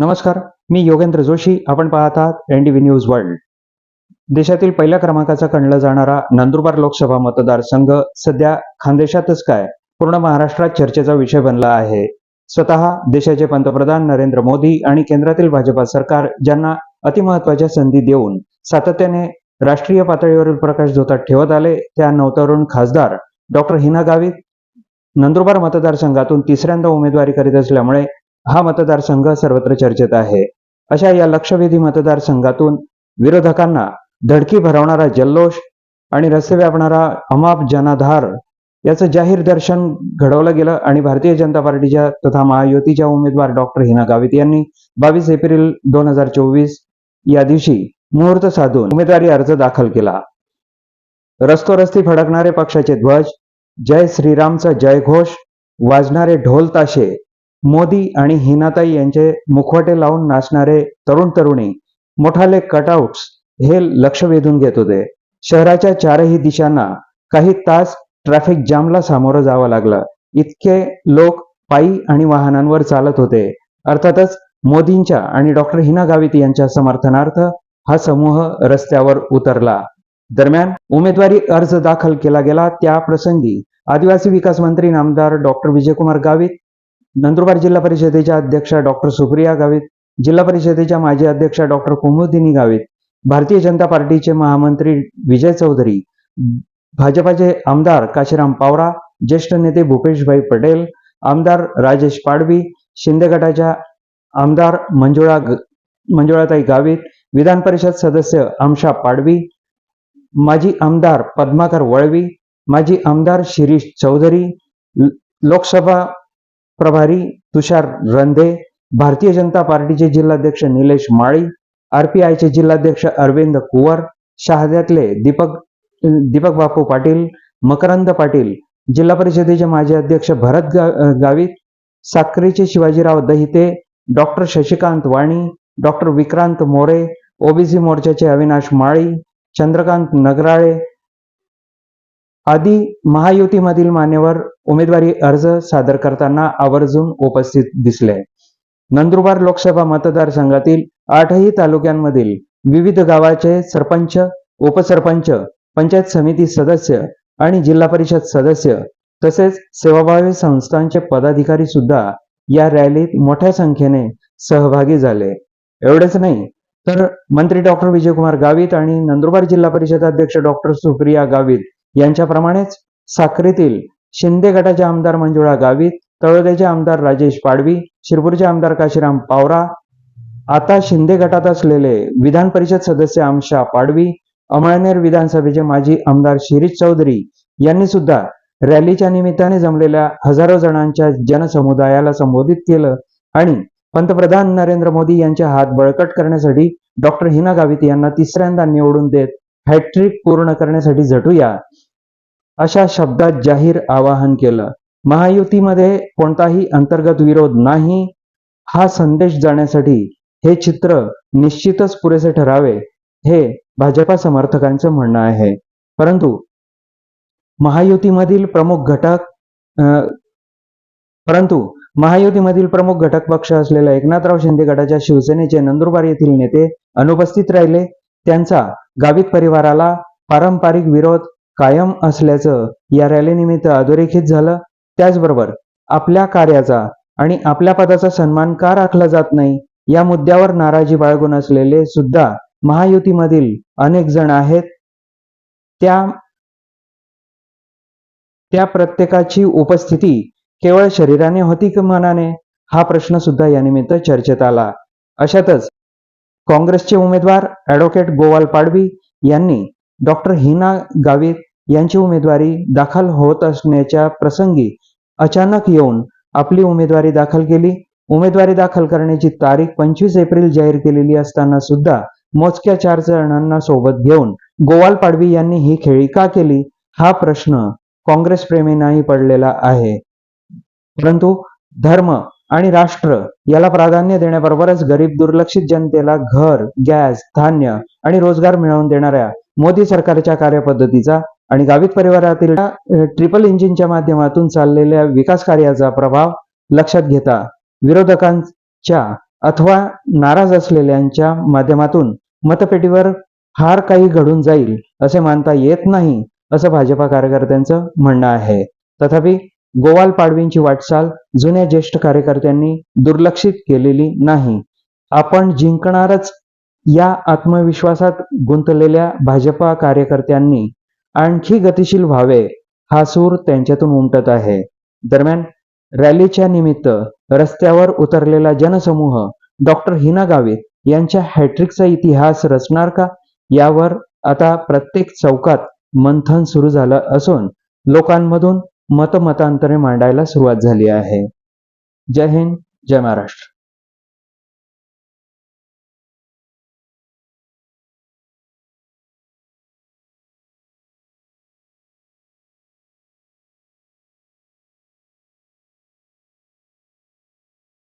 नमस्कार मी योगेंद्र जोशी. आपण पाहत आहात N D V news world देशातील पहिल्या क्रमांकाचा कणला जाणारा नंदुरबार लोकसभा मतदारसंघ सध्या खानदेशातच काय? पूर्ण महाराष्ट्रात चर्चेचा विषय बनला आहे. स्वतः देशाचे पंतप्रधान नरेंद्र मोदी आणि केंद्रातील भाजपा सरकार ज्यांना अतिमहत्वाच्या संधी देऊन सातत्याने राष्ट्रीय पातळीवरील प्रकाश झोतात ठेवत आले त्या नवतरुण खासदार डॉक्टर हिना गावित नंदुरबार मतदारसंघातून तिसऱ्यांदा उमेदवारी करीत असल्यामुळे हा मतदारसंघ सर्वत्र चर्चेत आहे. अशा या लक्षवेधी मतदारसंघातून विरोधकांना धडकी भरवणारा जल्लोष आणि रस्ते व्यापणारा अमाप जनाधार याचं जाहीर दर्शन घडवलं गेलं आणि भारतीय जनता पार्टीच्या तथा महायुतीच्या उमेदवार डॉक्टर हिना गावित यांनी बावीस एप्रिल दोन हजार चोवीस या दिवशी मुहूर्त साधून उमेदवारी अर्ज दाखल केला. रस्तोरस्ती फडकणारे पक्षाचे ध्वज जय श्रीरामचा जयघोष वाजणारे ढोल ताशे मोदी आणि हिनाताई यांचे मुखवटे लावून नाचणारे तरुण तरुणी मोठाले कटआउट्स हे लक्ष वेधून घेत होते. शहराच्या चारही दिशांना काही तास ट्रॅफिक जामला सामोरं जावं लागलं. इतके लोक पायी आणि वाहनांवर चालत होते. अर्थातच मोदींच्या आणि डॉक्टर हिना गावित यांच्या समर्थनार्थ हा समूह रस्त्यावर उतरला. दरम्यान उमेदवारी अर्ज दाखल केला गेला. त्या प्रसंगी आदिवासी विकास मंत्री नामदार डॉक्टर विजयकुमार गावित नंदुरबार जिल्हा परिषदेच्या अध्यक्षा डॉक्टर सुप्रिया गावित जिल्हा परिषदेच्या माजी अध्यक्षा डॉक्टर कुमुदिनी गावित भारतीय जनता पार्टीचे महामंत्री विजय चौधरी भाजपाचे आमदार काशीराम पावरा ज्येष्ठ नेते भूपेशभाई पटेल आमदार राजेश पाडवी शिंदे गटाच्या आमदार मंजुळा ग- मंजुळाताई गावित विधान परिषद सदस्य आमशा पाडवी माजी आमदार पद्माकर वळवी माजी आमदार शिरीष चौधरी लोकसभा प्रभारी तुषार रंधे भारतीय जनता पार्टीचे जिल्हाध्यक्ष निलेश माळी आरपीआयचे जिल्हाध्यक्ष अरविंद कुवर शहाद्यातले दीपक दीपक बापू पाटील मकरंद पाटील जिल्हा परिषदेचे माजी अध्यक्ष भरत गा- Gavit साक्रीचे Shivajirao Dahite doctor Shashikant Wani doctor Vikrant More OBC मोर्चाचे अविनाश माळी चंद्रकांत नगराळे आधी महायुतीमधील मान्यवर उमेदवारी अर्ज सादर करताना आवर्जून उपस्थित दिसले. नंदुरबार लोकसभा मतदारसंघातील आठही तालुक्यांमधील विविध गावाचे सरपंच उपसरपंच पंचायत समिती सदस्य आणि जिल्हा परिषद सदस्य तसेच सेवाभावी संस्थांचे पदाधिकारी सुद्धा या रॅलीत मोठ्या संख्येने सहभागी झाले. एवढेच नाही तर मंत्री डॉक्टर विजयकुमार गावित आणि नंदुरबार जिल्हा परिषद अध्यक्ष डॉक्टर सुप्रिया गावित यांच्याप्रमाणेच साक्रीतील शिंदे गटाचे आमदार मंजुळा गावित तळोद्याचे आमदार राजेश पाडवी शिरपूरचे आमदार काशीराम पावरा आता शिंदे गटात असलेले विधान परिषद सदस्य आमशा पाडवी अमळनेर विधानसभेचे माजी आमदार शिरीष चौधरी यांनी सुद्धा रॅलीच्या निमित्ताने जमलेल्या हजारो जणांच्या जनसमुदायाला संबोधित केलं आणि पंतप्रधान नरेंद्र मोदी यांचे हात बळकट करण्यासाठी डॉक्टर हिना गावित यांना तिसऱ्यांदा निवडून देत हॅट्रिक पूर्ण करण्यासाठी झटूया. अशा शब्दात जाहीर आवाहन केलं. महायुतीमध्ये कोणताही अंतर्गत विरोध नाही. हा संदेश जाण्यासाठी हे चित्र निश्चितच पुरेसे ठरावे हे भाजपा समर्थकांचं म्हणणं आहे. परंतु महायुतीमधील प्रमुख घटक अं, परंतु महायुतीमधील प्रमुख घटक पक्ष असलेल्या एकनाथराव शिंदे गटाच्या शिवसेनेचे नंदुरबार येथील नेते अनुपस्थित राहिले. त्यांचा गावित परिवाराला पारंपरिक विरोध कायम असल्याचं या रॅलीनिमित्त अधोरेखित झालं. त्याचबरोबर आपल्या कार्याचा आणि आपल्या पदाचा सन्मान का राखला जात नाही या मुद्द्यावर नाराजी बाळगून असलेले सुद्धा महायुतीमधील अनेक जण आहेत. त्या त्या प्रत्येकाची उपस्थिती केवळ शरीराने होती की मनाने? हा प्रश्न सुद्धा यानिमित्त चर्चेत आला. अशातच काँग्रेसचे उमेदवार ॲडव्होकेट गोवाल पाडवी यांनी डॉक्टर हिना गावित यांची उमेदवारी दाखल होत असण्याच्या प्रसंगी अचानक येऊन आपली उमेदवारी दाखल केली. उमेदवारी दाखल करण्याची तारीख पंचवीस एप्रिल जाहीर केलेली असताना सुद्धा मोजक्या चार जणांना सोबत घेऊन गोवाल पाडवी यांनी ही खेळी का केली? हा प्रश्न काँग्रेस प्रेमींनाही पडलेला आहे. परंतु धर्म आणि राष्ट्र याला प्राधान्य देण्याबरोबरच गरीब दुर्लक्षित जनतेला घर गॅस धान्य आणि रोजगार मिळवून देणाऱ्या मोदी सरकारच्या कार्यपद्धतीचा आणि गावित परिवारातील ट्रिपल इंजिनच्या माध्यमातून चाललेल्या विकास कार्याचा प्रभाव लक्षात घेता विरोधकांच्या अथवा नाराज असलेल्यांच्या माध्यमातून मतपेटीवर फार काही घडून जाईल असे मानता येत नाही असं भाजपा कार्यकर्त्यांचं म्हणणं आहे. तथापि गोवाल पाडवींची वाटचाल जुन्या ज्येष्ठ कार्यकर्त्यांनी दुर्लक्षित केलेली नाही. आपण जिंकणारच या आत्मविश्वासात गुंतलेल्या भाजपा कार्यकर्त्यांनी आणखी गतिशील व्हावे हा सूर त्यांच्यातून उमटत आहे. दरम्यान रॅलीच्या निमित्त रस्त्यावर उतरलेला जनसमूह डॉक्टर हिना गावित यांच्या हॅट्रिकचा इतिहास रचणार का? यावर आता प्रत्येक चौकात मंथन सुरू झालं असून लोकांमधून मतमतांतरे मांडायला सुरुवात झाली आहे. जय हिंद जय महाराष्ट्र.